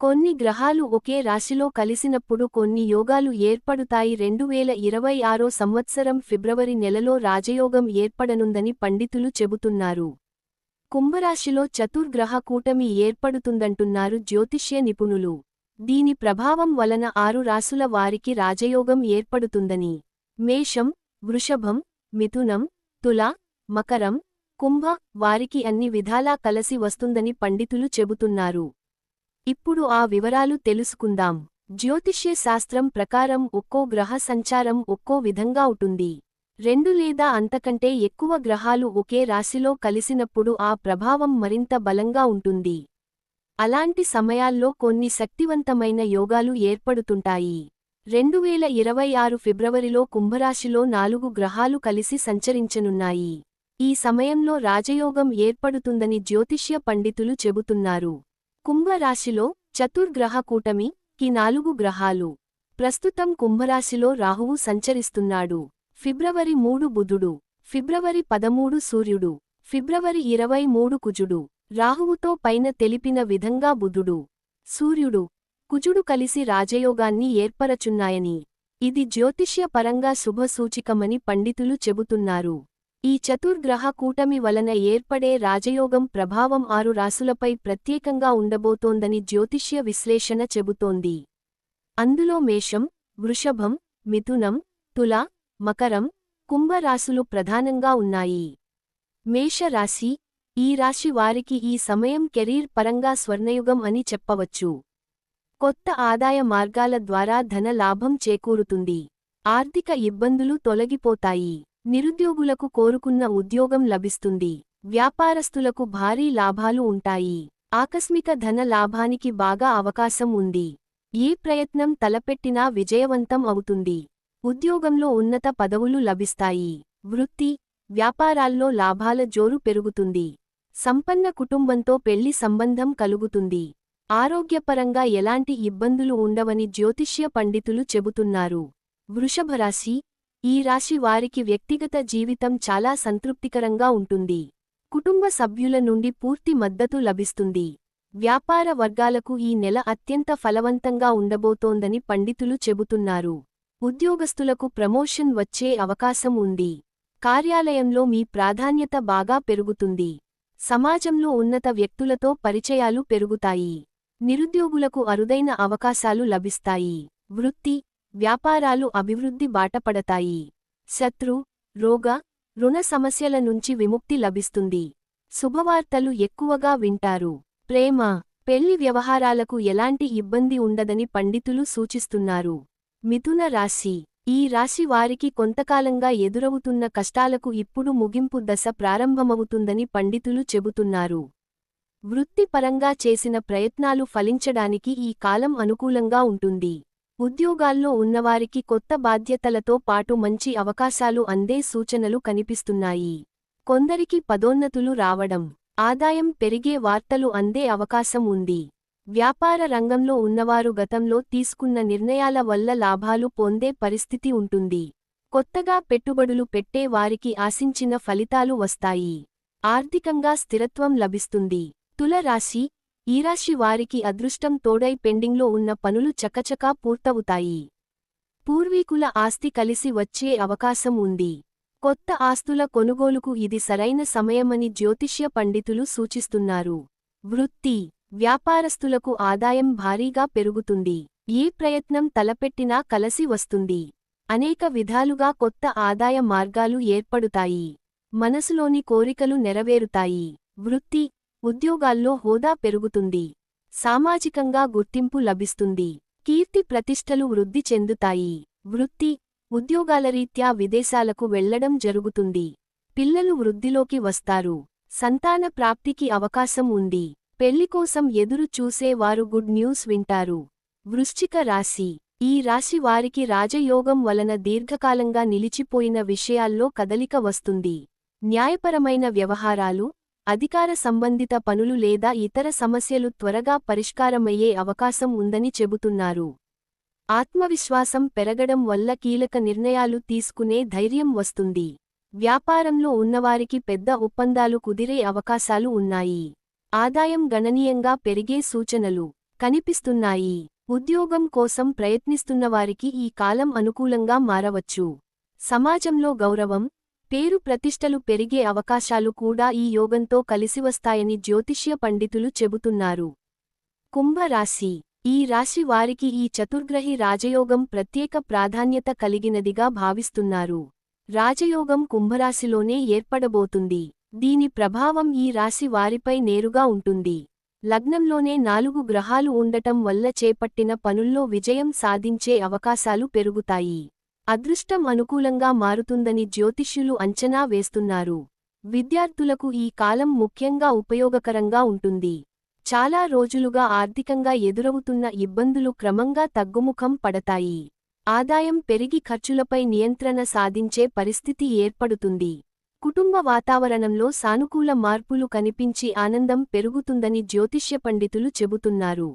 కొన్ని గ్రహాలు ఒకే రాశిలో కలిసినప్పుడు కొన్ని యోగాలు ఏర్పడుతాయి. రెండు వేల ఇరవై ఆరో సంవత్సరం ఫిబ్రవరి నెలలో రాజయోగం ఏర్పడనుందని పండితులు చెబుతున్నారు. కుంభరాశిలో చతుర్గ్రహ కూటమి ఏర్పడుతుందంటున్నారు జ్యోతిష్య నిపుణులు. దీని ప్రభావం వలన ఆరు రాసుల వారికి రాజయోగం ఏర్పడుతుందని. మేషం వృషభం మిథునం తుల మకరం కుంభ వారికి అన్ని విధాలా కలసి వస్తుందని పండితులు చెబుతున్నారు. ఇప్పుడు ఆ వివరాలు తెలుసుకుందాం. జ్యోతిష్య శాస్త్రం ప్రకారం ఒక్కో గ్రహ సంచారం ఒక్కో విధంగా ఉంటుంది. రెండు లేదా అంతకంటే ఎక్కువ గ్రహాలు ఒకే రాశిలో కలిసినప్పుడు ఆ ప్రభావం మరింత బలంగా ఉంటుంది. అలాంటి సమయాల్లో కొన్ని శక్తివంతమైన యోగాలు ఏర్పడుతుంటాయి. రెండు వేల ఇరవై ఆరు ఫిబ్రవరిలో కుంభరాశిలో నాలుగు గ్రహాలు కలిసి సంచరించనున్నాయి. ఈ సమయంలో రాజయోగం ఏర్పడుతుందని జ్యోతిష్య పండితులు చెబుతున్నారు. కుంభరాశిలో చతుర్గ్రహ కూటమి కి నాలుగు గ్రహాలు. ప్రస్తుతం కుంభరాశిలో రాహువు సంచరిస్తున్నాడు. ఫిబ్రవరి మూడు బుధుడు. ఫిబ్రవరి పదమూడు సూర్యుడు. ఫిబ్రవరి ఇరవై మూడు కుజుడు. రాహువుతో పైన తెలిపిన విధంగా బుధుడు. సూర్యుడు. కుజుడు కలిసి రాజయోగాన్ని ఏర్పరచున్నాయని. ఇది జ్యోతిష్య పరంగా శుభసూచికమని పండితులు చెబుతున్నారు. ఈ చతుర్గ్రహ కూటమి వలన ఏర్పడే రాజయోగం ప్రభావం ఆరు రాసులపై ప్రత్యేకంగా ఉండబోతోందని జ్యోతిష్య విశ్లేషణ చెబుతోంది. అందులో మేషం వృషభం మిథునం తుల మకరం కుంభరాశులు ప్రధానంగా ఉన్నాయి. మేషరాశి ఈ రాశి వారికి ఈ సమయం కెరీర్ పరంగా స్వర్ణయుగం అని చెప్పవచ్చు. కొత్త ఆదాయ మార్గాల ద్వారా ధన లాభం చేకూరుతుంది. ఆర్థిక ఇబ్బందులు తొలగిపోతాయి. నిరుద్యోగులకు కోరుకున్న ఉద్యోగం లభిస్తుంది. వ్యాపారస్తులకు భారీ లాభాలు ఉంటాయి. ఆకస్మిక ధన లాభానికి బాగా అవకాశం ఉంది. ఏ ప్రయత్నం తలపెట్టినా విజయవంతం అవుతుంది. ఉద్యోగంలో ఉన్నత పదవులు లభిస్తాయి. వృత్తి వ్యాపారాల్లో లాభాల జోరు పెరుగుతుంది. సంపన్న కుటుంబంతో పెళ్ళి సంబంధం కలుగుతుంది. ఆరోగ్యపరంగా ఎలాంటి ఇబ్బందులు ఉండవని జ్యోతిష్య పండితులు చెబుతున్నారు. వృషభరాశి ఈ రాశి వారికి వ్యక్తిగత జీవితం చాలా సంతృప్తికరంగా ఉంటుంది. కుటుంబ సభ్యుల నుండి పూర్తి మద్దతు లభిస్తుంది. వ్యాపార వర్గాలకు ఈ నెల అత్యంత ఫలవంతంగా ఉండబోతోందని పండితులు చెబుతున్నారు. ఉద్యోగస్తులకు ప్రమోషన్ వచ్చే అవకాశం ఉంది. కార్యాలయంలో మీ ప్రాధాన్యత బాగా పెరుగుతుంది. సమాజంలో ఉన్నత వ్యక్తులతో పరిచయాలు పెరుగుతాయి. నిరుద్యోగులకు అరుదైన అవకాశాలు లభిస్తాయి. వృత్తి వ్యాపారాలు అభివృద్ధి బాటపడతాయి. శత్రు రోగ రుణ సమస్యల నుంచి విముక్తి లభిస్తుంది. శుభవార్తలు ఎక్కువగా వింటారు. ప్రేమ పెళ్ళి వ్యవహారాలకు ఎలాంటి ఇబ్బంది ఉండదని పండితులు సూచిస్తున్నారు. మిథున రాశి ఈ రాశి వారికి కొంతకాలంగా ఎదురవుతున్న కష్టాలకు ఇప్పుడు ముగింపు దశ ప్రారంభమవుతుందని పండితులు చెబుతున్నారు. వృత్తిపరంగా చేసిన ప్రయత్నాలు ఫలించడానికి ఈ కాలం అనుకూలంగా ఉంటుంది. ఉద్యోగాల్లో ఉన్నవారికి కొత్త బాధ్యతలతో పాటు మంచి అవకాశాలు అందే సూచనలు కనిపిస్తున్నాయి. కొందరికి పదోన్నతులు రావడం ఆదాయం పెరిగే వార్తలు అందే అవకాశం ఉంది. వ్యాపార రంగంలో ఉన్నవారు గతంలో తీసుకున్న నిర్ణయాల వల్ల లాభాలు పొందే పరిస్థితి ఉంటుంది. కొత్తగా పెట్టుబడులు పెట్టే వారికి ఆశించిన ఫలితాలు వస్తాయి. ఆర్థికంగా స్థిరత్వం లభిస్తుంది. తుల రాశి ఈరాశి వారికి అదృష్టం తోడై పెండింగ్లో ఉన్న పనులు చకచకా పూర్తవుతాయి. పూర్వీకుల ఆస్తి కలిసి వచ్చే అవకాశం ఉంది. కొత్త ఆస్తుల కొనుగోలుకు ఇది సరైన సమయమని జ్యోతిష్య పండితులు సూచిస్తున్నారు. వృత్తి వ్యాపారస్తులకు ఆదాయం భారీగా పెరుగుతుంది. ఏ ప్రయత్నం తలపెట్టినా కలసి వస్తుంది. అనేక విధాలుగా కొత్త ఆదాయ మార్గాలు ఏర్పడుతాయి. మనసులోని కోరికలు నెరవేరుతాయి. వృత్తి ఉద్యోగాల్లో హోదా పెరుగుతుంది. సామాజికంగా గుర్తింపు లభిస్తుంది. కీర్తి ప్రతిష్టలు వృద్ధి చెందుతాయి. వృత్తి ఉద్యోగాల రీత్యా విదేశాలకు వెళ్ళడం జరుగుతుంది. పిల్లలు వృద్ధిలోకి వస్తారు. సంతాన ప్రాప్తికి అవకాశం ఉంది. పెళ్ళికోసం ఎదురు చూసే వారు గుడ్ న్యూస్ వింటారు. వృశ్చిక రాశి. ఈ రాశి వారికి రాజయోగం వలన దీర్ఘకాలంగా నిలిచిపోయిన విషయాల్లో కదలిక వస్తుంది. న్యాయపరమైన వ్యవహారాలు అధికార సంబంధిత పనులు లేదా ఇతర సమస్యలు త్వరగా పరిష్కారమయ్యే అవకాశం ఉందని చెబుతున్నారు. ఆత్మవిశ్వాసం పెరగడం వల్ల కీలక నిర్ణయాలు తీసుకునే ధైర్యం వస్తుంది. వ్యాపారంలో ఉన్నవారికి పెద్ద ఒప్పందాలు కుదిరే అవకాశాలు ఉన్నాయి. ఆదాయం గణనీయంగా పెరిగే సూచనలు కనిపిస్తున్నాయి. ఉద్యోగం కోసం ప్రయత్నిస్తున్నవారికి ఈ కాలం అనుకూలంగా మారవచ్చు. సమాజంలో గౌరవం పేరు ప్రతిష్టలు పెరిగే అవకాశాలు కూడా ఈ యోగంతో కలిసివస్తాయని జ్యోతిష్య పండితులు చెబుతున్నారు. కుంభరాశి. ఈ రాశి వారికి ఈ చతుర్గ్రహి రాజయోగం ప్రత్యేక ప్రాధాన్యత కలిగినదిగా భావిస్తున్నారు. రాజయోగం కుంభరాశిలోనే ఏర్పడబోతుంది. దీని ప్రభావం ఈ రాశి వారిపై నేరుగా ఉంటుంది. లగ్నంలోనే నాలుగు గ్రహాలు ఉండటం వల్ల చేపట్టిన పనుల్లో విజయం సాధించే అవకాశాలు పెరుగుతాయి. అదృష్టం అనుకూలంగా మారుతుందని జ్యోతిష్యులు అంచనా వేస్తున్నారు. విద్యార్థులకు ఈ కాలం ముఖ్యంగా ఉపయోగకరంగా ఉంటుంది. చాలా రోజులుగా ఆర్థికంగా ఎదురవుతున్న ఇబ్బందులు క్రమంగా తగ్గుముఖం పడతాయి. ఆదాయం పెరిగి ఖర్చులపై నియంత్రణ సాధించే పరిస్థితి ఏర్పడుతుంది. కుటుంబ వాతావరణంలో సానుకూల మార్పులు కనిపించి ఆనందం పెరుగుతుందని జ్యోతిష్య పండితులు చెబుతున్నారు.